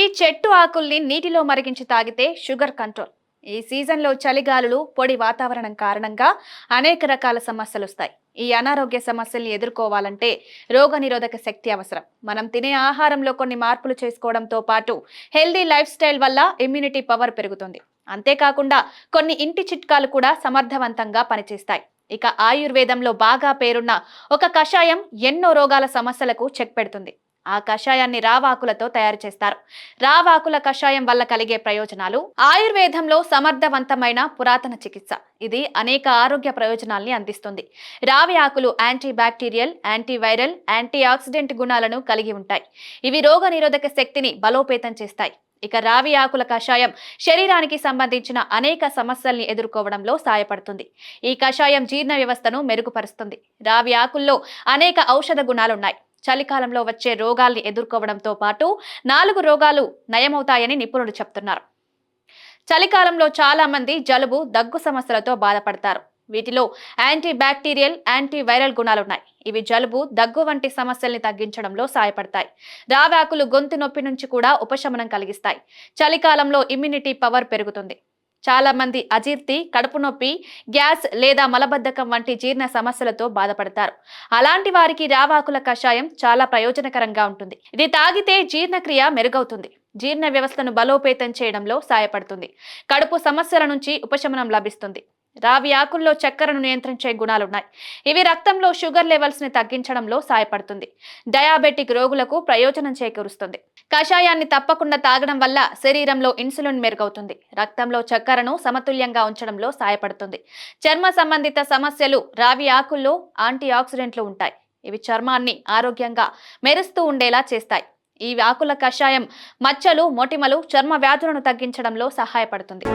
ఈ చెట్టు ఆకుల్ని నీటిలో మరిగించి తాగితే షుగర్ కంట్రోల్. ఈ సీజన్లో చలిగాలులు పొడి వాతావరణం కారణంగా అనేక రకాల సమస్యలు వస్తాయి ఈ అనారోగ్య సమస్యల్ని ఎదుర్కోవాలంటే రోగనిరోధక శక్తి అవసరం. మనం తినే ఆహారంలో కొన్ని మార్పులు చేసుకోవడంతో పాటు హెల్దీ లైఫ్ స్టైల్ వల్ల ఇమ్యూనిటీ పవర్ పెరుగుతుంది. అంతేకాకుండా కొన్ని ఇంటి చిట్కాలు కూడా సమర్థవంతంగా పనిచేస్తాయి. ఇక ఆయుర్వేదంలో బాగా పేరున్న ఒక కషాయం ఎన్నో రోగాల సమస్యలకు చెక్ పెడుతుంది. ఆ కషాయాన్ని రావాకులతో తయారు చేస్తారు. రావాకుల కషాయం వల్ల కలిగే ప్రయోజనాలు ఆయుర్వేదంలో సమర్థవంతమైన పురాతన చికిత్స. ఇది అనేక ఆరోగ్య ప్రయోజనాల్ని అందిస్తుంది. రావి ఆకులు antibacterial antiviral antioxidant గుణాలను కలిగి ఉంటాయి. ఇవి రోగ నిరోధక శక్తిని బలోపేతం చేస్తాయి. ఇక రావి ఆకుల కషాయం శరీరానికి సంబంధించిన అనేక సమస్యల్ని ఎదుర్కోవడంలో సాయపడుతుంది. ఈ కషాయం జీర్ణ వ్యవస్థను మెరుగుపరుస్తుంది. రావి ఆకుల్లో అనేక ఔషధ గుణాలున్నాయి. చలికాలంలో వచ్చే రోగాల్ని ఎదుర్కోవడంతో పాటు నాలుగు రోగాలు నయమవుతాయని నిపుణులు చెప్తున్నారు. చలికాలంలో చాలా మంది జలుబు దగ్గు సమస్యలతో బాధపడతారు. వీటిలో యాంటీ బ్యాక్టీరియల్ యాంటీ వైరల్ గుణాలున్నాయి. ఇవి జలుబు దగ్గు వంటి సమస్యల్ని తగ్గించడంలో సాయపడతాయి రావాకులు గొంతు నొప్పి నుంచి కూడా ఉపశమనం కలిగిస్తాయి. చలికాలంలో ఇమ్యూనిటీ పవర్ పెరుగుతుంది. చాలా మంది అజీర్తి కడుపు నొప్పి గ్యాస్ లేదా మలబద్ధకం వంటి జీర్ణ సమస్యలతో బాధపడతారు. అలాంటి వారికి రావాకుల కషాయం చాలా ప్రయోజనకరంగా ఉంటుంది. ఇది తాగితే జీర్ణక్రియ మెరుగవుతుంది. జీర్ణ వ్యవస్థను బలోపేతం చేయడంలో సాయపడుతుంది. కడుపు సమస్యల నుంచి ఉపశమనం లభిస్తుంది. రావి ఆకుల్లో చక్కెరను నియంత్రించే గుణాలున్నాయి. ఇవి రక్తంలో షుగర్ లెవెల్స్ని తగ్గించడంలో సాయపడుతుంది. డయాబెటిక్ రోగులకు ప్రయోజనం చేకూరుస్తుంది. కషాయాన్ని తప్పకుండా తాగడం వల్ల శరీరంలో ఇన్సులిన్ మెరుగవుతుంది. రక్తంలో చక్కెరను సమతుల్యంగా ఉంచడంలో సాయపడుతుంది. చర్మ సంబంధిత సమస్యలు రావి ఆకుల్లో యాంటీ ఆక్సిడెంట్లు ఉంటాయి. ఇవి చర్మాన్ని ఆరోగ్యంగా మెరుస్తూ ఉండేలా చేస్తాయి. ఈ ఆకుల కషాయం మచ్చలు మొటిమలు చర్మ వ్యాధులను తగ్గించడంలో సహాయపడుతుంది.